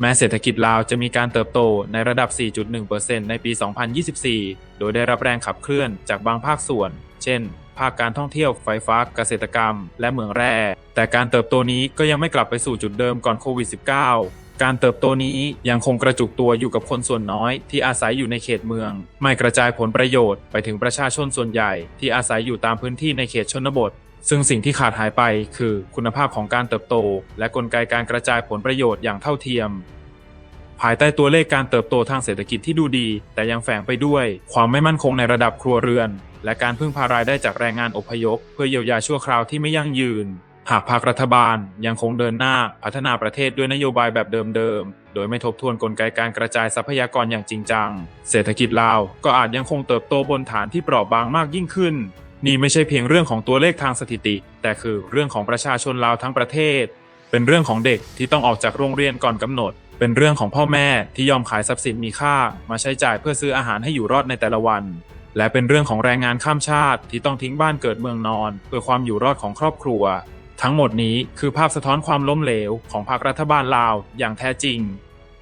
แม้เศรษฐกิจลาวจะมีการเติบโตในระดับ 4.1%ในปี 2024 โดยได้รับแรงขับเคลื่อนจากบางภาคส่วน เช่น ภาคการท่องเที่ยวไฟฟ้าเกษตรกรรม และเหมืองแร่ แต่การเติบโตนี้ก็ยังไม่กลับไปสู่จุดเดิมก่อนโควิด -19 การเติบโตนี้ยังคงกระจุกตัวอยู่กับคนส่วนน้อยที่อาศัยอยู่ในเขตเมือง ไม่กระจายผลประโยชน์ไปถึงประชาชนส่วนใหญ่ที่อาศัยอยู่ตามพื้นที่ในเขตชนบท ซึ่งสิ่งที่ขาดหายไปคือคุณภาพของการเติบโต และกลไกการกระจายผลประโยชน์อย่างเท่าเทียม ภายใต้ตัวเลขการเติบโตทางเศรษฐกิจที่ดูดี แต่ยังแฝงไปด้วย ความไม่มั่นคงในระดับครัวเรือน และการพึ่งพารายได้จากแรงงานอพยพ เพื่อเยียวยาชั่วคราวที่ไม่ยั่งยืน หากภาครัฐบาลยังคงเดินหน้าพัฒนาประเทศด้วยนโยบายแบบเดิมๆ โดยไม่ทบทวนกลไกการกระจายทรัพยากรอย่างจริงจัง เศรษฐกิจลาวก็อาจยังคงเติบโตบนฐานที่เปราะบางมากยิ่งขึ้น นี่ไม่ใช่เพียงเรื่องของตัวเลขทางสถิติ แต่คือเรื่องของประชาชนลาวทั้งประเทศ เป็นเรื่องของเด็กที่ต้องออกจากโรงเรียนก่อนกำหนด เป็นเรื่องของพ่อแม่ที่ยอมขายทรัพย์สินมีค่า มาใช้จ่ายเพื่อซื้ออาหารให้อยู่รอดในแต่ละวันและเป็นเรื่องของแรงงานข้ามชาติที่ต้องทิ้งบ้านเกิดเมืองนอน เพื่อความอยู่รอดของครอบครัว ทั้งหมดนี้คือภาพสะท้อนความล้มเหลวของภาครัฐบาลลาวอย่างแท้จริง